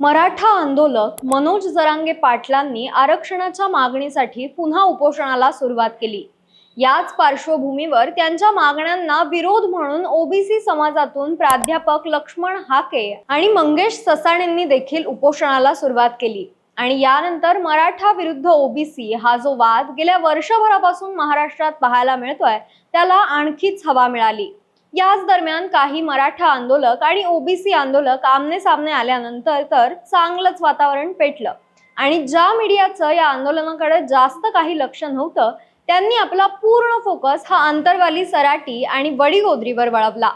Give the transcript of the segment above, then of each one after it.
मराठा आंदोलक मनोज जरांगे पाटलांनी आरक्षणाच्या मागणीसाठी पुन्हा उपोषणाला सुरुवात केली. याच पार्श्वभूमीवर त्यांच्या मागण्यांना विरोध म्हणून ओबीसी समाजातून प्राध्यापक लक्ष्मण हाके आणि मंगेश ससाणेंनी देखील उपोषणाला सुरुवात केली. आणि यानंतर मराठा विरुद्ध ओबीसी हा जो वाद गेल्या वर्षभरापासून महाराष्ट्रात पाहायला मिळतोय त्याला आणखीच हवा मिळाली. याच दरम्यान काही मराठा आंदोलक आणि ओबीसी आंदोलक आमने सामने आल्यानंतर तर चांगलंच वातावरण पेटलं. आणि ज्या मीडियाचं या आंदोलनाकडे जास्त काही लक्ष नव्हतं त्यांनी आपला पूर्ण फोकस हा आंतरवाली सराटी आणि वडीगोद्रीवर वळवला.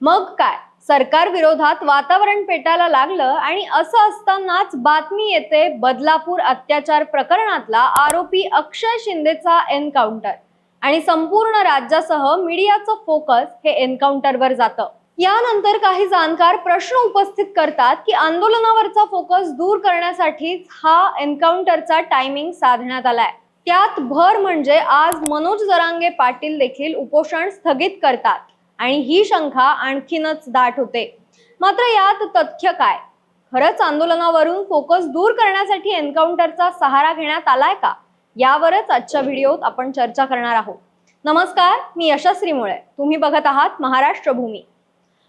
मग काय? सरकार विरोधात वातावरण पेटायला लागलं आणि असं असतानाच बातमी येते बदलापूर अत्याचार प्रकरणातला आरोपी अक्षय शिंदेचा एन्काउंटर. आणि संपूर्ण राज्यासह मीडियाचं फोकस हे एन्काउंटरवर जातं. यानंतर काही जाणकार प्रश्न उपस्थित करतात की आंदोलनावरचा फोकस दूर करण्यासाठीच हा एन्काउंटरचा टायमिंग साधण्यात आलाय. त्यात भर म्हणजे आज मनोज जरांगे पाटील देखील उपोषण स्थगित करतात आणि ही शंका आणखीनच दाट होते. मात्र यात तथ्य काय? खरंच आंदोलनावरून फोकस दूर करण्यासाठी एन्काउंटरचा सहारा घेण्यात आलाय का? यावरच आजच्या व्हिडिओत आपण चर्चा करणार आहोत. नमस्कार मी यशस्वी मुळे. तुम्ही बघत आहात महाराष्ट्र भूमी.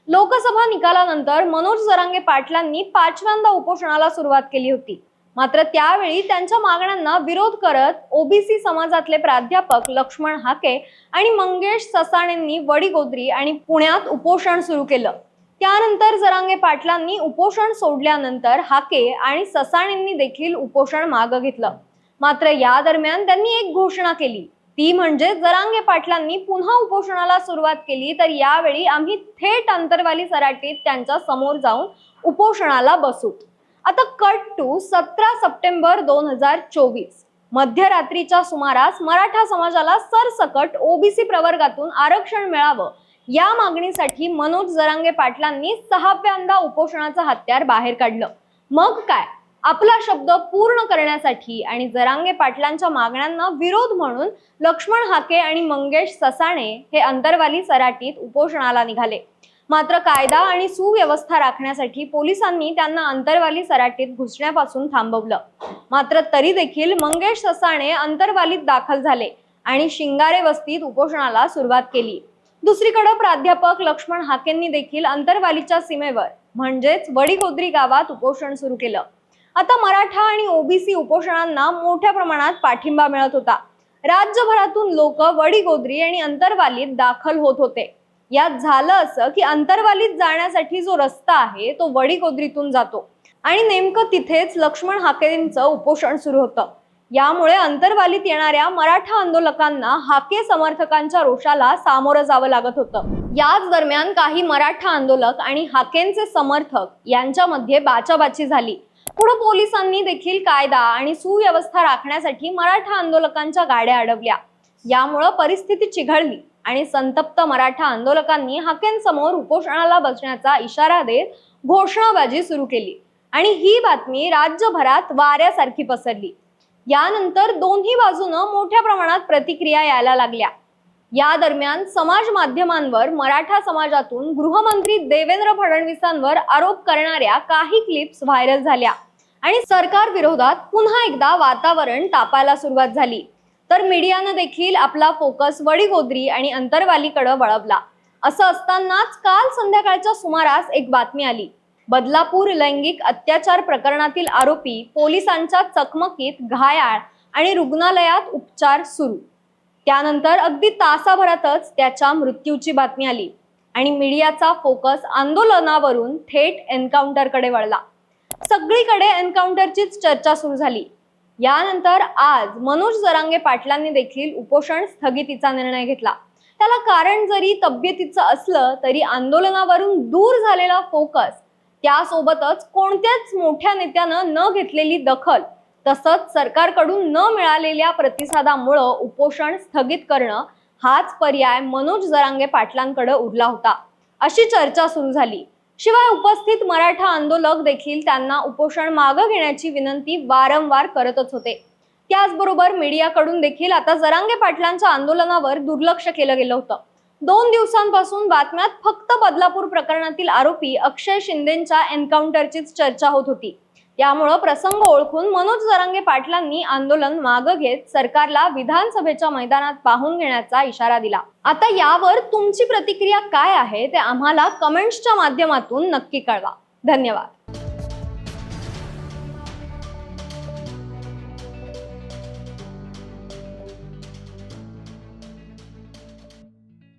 लोकसभा निकालानंतर मनोज जरांगे पाटलांनी पाचव्यांदा उपोषणाला सुरुवात केली होती. मात्र त्यावेळी त्यांच्या मागण्यांना विरोध करत ओबीसी समाजातले प्राध्यापक लक्ष्मण हाके आणि मंगेश ससाणेंनी वडीगोद्री आणि पुण्यात उपोषण सुरू केलं. त्यानंतर जरांगे पाटलांनी उपोषण सोडल्यानंतर हाके आणि ससाणेंनी देखील उपोषण मागं घेतलं. मात्र या दरम्यान त्यांनी एक घोषणा केली. ती म्हणजे जरांगे पाटलांनी पुन्हा उपोषणाला सुरुवात केली तर यावेळी आम्ही थेट अंतरवाली सराटीत त्यांच्यासमोर जाऊन उपोषणाला बसू. आता कट टू सतरा सप्टेंबर दोन हजार चोवीस. मध्यरात्रीच्या सुमारास मराठा समाजाला सरसकट ओबीसी प्रवर्गातून आरक्षण मिळावं. या मागणीसाठी मनोज जरांगे पाटलांनी सहाव्यांदा उपोषणाचं हत्यार बाहेर काढलं. मग काय? आपला शब्द पूर्ण करण्यासाठी आणि जरांगे पाटलांच्या मागण्यांना विरोध म्हणून लक्ष्मण हाके आणि मंगेश ससाणे हे अंतरवाली सराटीत उपोषणाला निघाले. मात्र कायदा आणि सुव्यवस्था राखण्यासाठी पोलिसांनी त्यांना अंतरवाली सराटीत घुसण्यापासून थांबवलं. मात्र तरी देखील मंगेश ससाणे अंतरवालीत दाखल झाले आणि शिंगारे वस्तीत उपोषणाला सुरुवात केली. दुसरीकडे प्राध्यापक लक्ष्मण हाकेंनी देखील अंतरवालीच्या सीमेवर म्हणजेच वडीगोद्री गावात उपोषण सुरू केलं. आता मराठा आणि ओबीसी उपोषणांना मोठ्या प्रमाणात पाठिंबा मिळत होता. राज्यभरातून लोक वडीगोद्री आणि अंतरवालीत दाखल होत होते. यात झालं असं की अंतरवालीत जाण्यासाठी जो रस्ता आहे तो वडीगोद्रीतून जातो. आणि नेमकं तिथेच लक्ष्मण हाकेंचं उपोषण सुरू होतं. यामुळे अंतरवालीत येणाऱ्या मराठा आंदोलकांना हाके समर्थकांच्या रोषाला सामोरं जावं लागत होतं. याच दरम्यान काही मराठा आंदोलक आणि हाकेंचे समर्थक यांच्यामध्ये बाचाबाची झाली. पुढे पोलिसांनी देखील कायदा आणि सुव्यवस्था राखण्यासाठी मराठा आंदोलकांच्या गाड्या अडवल्या. यामुळं परिस्थिती चिघळली आणि संतप्त मराठा आंदोलकांनी हाकेंसमोर उपोषणाला बसण्याचा इशारा देत घोषणाबाजी सुरू केली आणि ही बातमी राज्यभरात वाऱ्यासारखी पसरली. यानंतर दोन्ही बाजूनं मोठ्या प्रमाणात प्रतिक्रिया यायला लागल्या. या दरम्यान समाज माध्यमांवर मराठा समाजातून गृहमंत्री देवेंद्र फडणवीसांवर आरोप करणाऱ्या काही क्लिप्स व्हायरल झाल्या. आणि सरकार विरोधात पुन्हा एकदा वातावरण तापायला सुरुवात झाली. तर मीडियानं देखील आपला फोकस वडीगोद्री आणि अंतरवालीकडे वळवला. असं असतानाच काल संध्याकाळच्या सुमारास एक बातमी आली. बदलापूर लैंगिक अत्याचार प्रकरणातील आरोपी पोलिसांच्या चकमकीत घायाळ आणि रुग्णालयात उपचार सुरू. त्यानंतर अगदी तासाभरातच त्याच्या मृत्यूची बातमी आली आणि मीडियाचा फोकस आंदोलनावरून थेट एन्काउंटरकडे वळला. सगळीकडे एन्काउंटरचीच चर्चा सुरू झाली. यानंतर आज मनोज जरांगे पाटलांनी देखील उपोषण स्थगितीचा निर्णय घेतला. त्याला कारण जरी तब्येतीचं असलं तरी आंदोलनावरून दूर झालेला फोकस त्यासोबतच कोणत्याच मोठ्या नेत्यानं न घेतलेली दखल तसंच सरकारकडून न मिळालेल्या प्रतिसादामुळं उपोषण स्थगित करणं हाच पर्याय मनोज जरांगे पाटलांकडे उरला होता. अशी चर्चा सुरू झाली. शिवाय उपस्थित मराठा आंदोलक देखील त्यांना उपोषण मागं घेण्याची विनंती वारंवार करतच होते. त्याचबरोबर मीडियाकडून देखील आता जरांगे पाटलांच्या आंदोलनावर दुर्लक्ष केलं गेलं होतं. दोन दिवसांपासून बातम्यात फक्त बदलापूर प्रकरणातील आरोपी अक्षय शिंदेच्या एन्काउंटरचीच चर्चा होत होती. यामुळं प्रसंग ओळखून मनोज जरांगे पाटलांनी आंदोलन मागं घेत सरकारला विधानसभेच्या मैदानात पाहून घेण्याचा इशारा दिला. आता यावर तुमची प्रतिक्रिया काय आहे ते आम्हाला कमेंट्सच्या माध्यमातून नक्की कळवा. धन्यवाद.